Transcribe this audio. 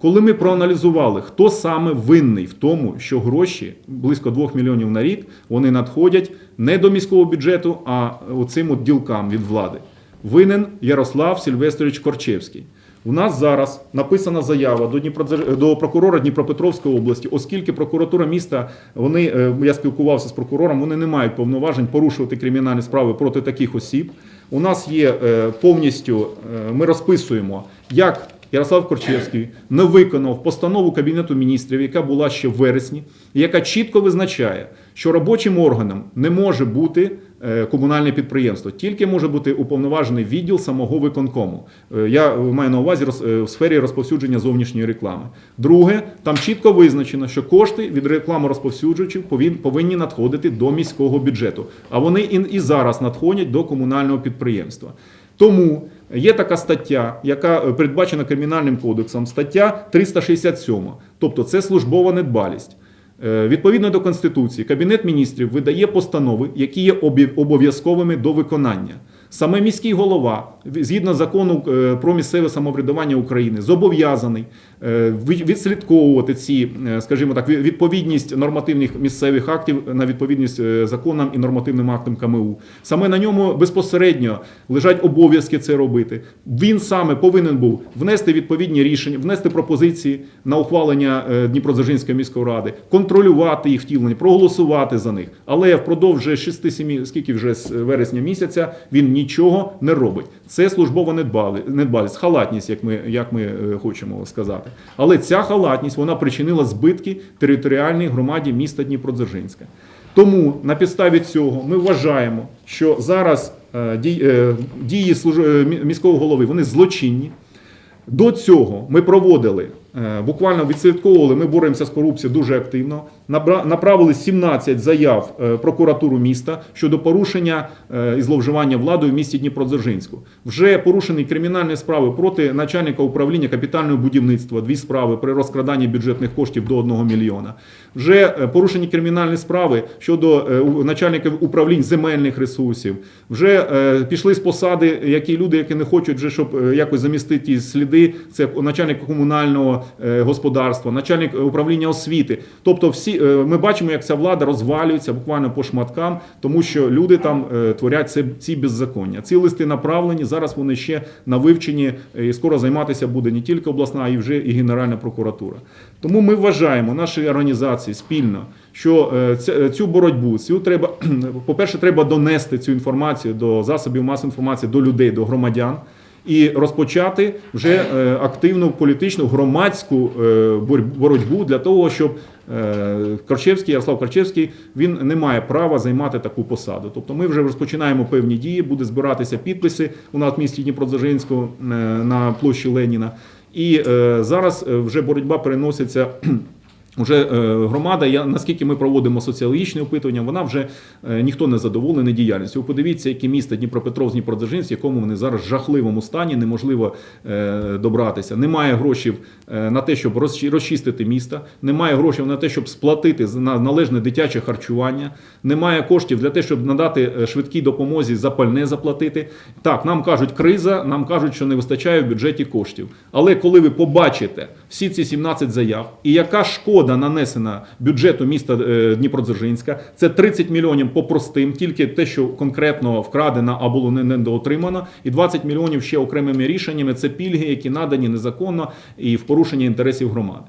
коли ми проаналізували, хто саме винний в тому, що гроші близько 2 мільйонів на рік вони надходять не до міського бюджету, а оцим от ділкам від влади. Винен Ярослав Сильвестрович Корчевський. У нас зараз написана заява до до прокурора Дніпропетровської області, оскільки прокуратура міста, вони е, я спілкувався з прокурором, вони не мають повноважень порушувати кримінальні справи проти таких осіб. У нас є е, повністю, е, ми розписуємо, як Ярослав Корчевський не виконав постанову Кабінету міністрів, яка була ще в вересні, яка чітко визначає, що робочим органом не може бути е, комунальне підприємство, тільки може бути уповноважений відділ самого виконкому. Е, Я маю на увазі е, в сфері розповсюдження зовнішньої реклами. Друге, там чітко визначено, що кошти від реклами розповсюджувачів повинні надходити до міського бюджету, а вони і зараз надходять до комунального підприємства. Тому є така стаття, яка е, передбачена кримінальним кодексом, стаття 367, тобто це службова недбалість. Е, Відповідно до Конституції, Кабінет міністрів видає постанови, які є обов'язковими до виконання. Саме міський голова, згідно закону е, про місцеве самоврядування України, зобов'язаний відслідковувати ці, е, скажімо так, ві- відповідність нормативних місцевих актів на відповідність е, законам і нормативним актам КМУ. Саме на ньому безпосередньо лежать обов'язки це робити. Він саме повинен був внести відповідні рішення, внести пропозиції на ухвалення е, Дніпродзержинської міської ради, контролювати їх втілення, проголосувати за них. Але впродовж 6-7, скільки вже з вересня місяця він нічого не робить. Це службова недбалість, халатність, як ми, як ми е, хочемо сказати. Але ця халатність вона причинила збитки територіальній громаді міста Дніпродзержинська. Тому на підставі цього ми вважаємо, що зараз е, е, дії е, міського голови вони злочинні. До цього ми проводили, буквально відслідковували, ми боремося з корупцією дуже активно. Направили 17 заяв е, прокуратуру міста щодо порушення е, і зловживання владою в місті Дніпродзержинську. Вже порушені кримінальні справи проти начальника управління капітального будівництва, дві справи при розкраданні бюджетних коштів до 1 мільйона. Вже е, порушені кримінальні справи щодо е, начальників управлінь земельних ресурсів. Вже е, пішли з посади, які люди, які не хочуть, вже щоб е, якось замістити ті сліди. Це начальник комунального е, господарства, начальник е, управління освіти. Тобто, всі е, ми бачимо, як ця влада розвалюється буквально по шматкам, тому що люди там творять це, ці беззаконня. Ці листи направлені. Зараз вони ще на вивченні, і скоро займатися буде не тільки обласна, а й вже і Генеральна прокуратура. Тому ми вважаємо наші організації спільно, що цю боротьбу, цю треба, по-перше, треба донести цю інформацію до засобів масової інформації, до людей, до громадян. І розпочати вже е, активну політичну громадську е, боротьбу для того, щоб е, Корчевський, Ярослав Корчевський, він не має права займати таку посаду. Тобто ми вже розпочинаємо певні дії, буде збиратися підписи у нас в місті Дніпродзержинську на площі Леніна. І зараз вже боротьба переноситься. Вже е, громада, я наскільки ми проводимо соціологічне опитування, вона вже е, ніхто не задоволений діяльністю. Ви Подивіться, які міста Дніпропетровськ, Дніпродзержинськ, в якому вони зараз в жахливому стані, неможливо е, добратися. Немає грошей на те, щоб розчистити міста, немає грошей на те, щоб сплатити на належне дитяче харчування, немає коштів для те, щоб надати швидкій допомозі за пальне заплатити. Так, нам кажуть, криза, нам кажуть, що не вистачає в бюджеті коштів. Але коли ви побачите всі ці 17 заяв, і яка шкода нанесена бюджету міста е, Дніпродзержинська, це 30 мільйонів по простим, тільки те, що конкретно вкрадено або не- недоотримано, і 20 мільйонів ще окремими рішеннями. Це пільги, які надані незаконно і в порушення інтересів громади.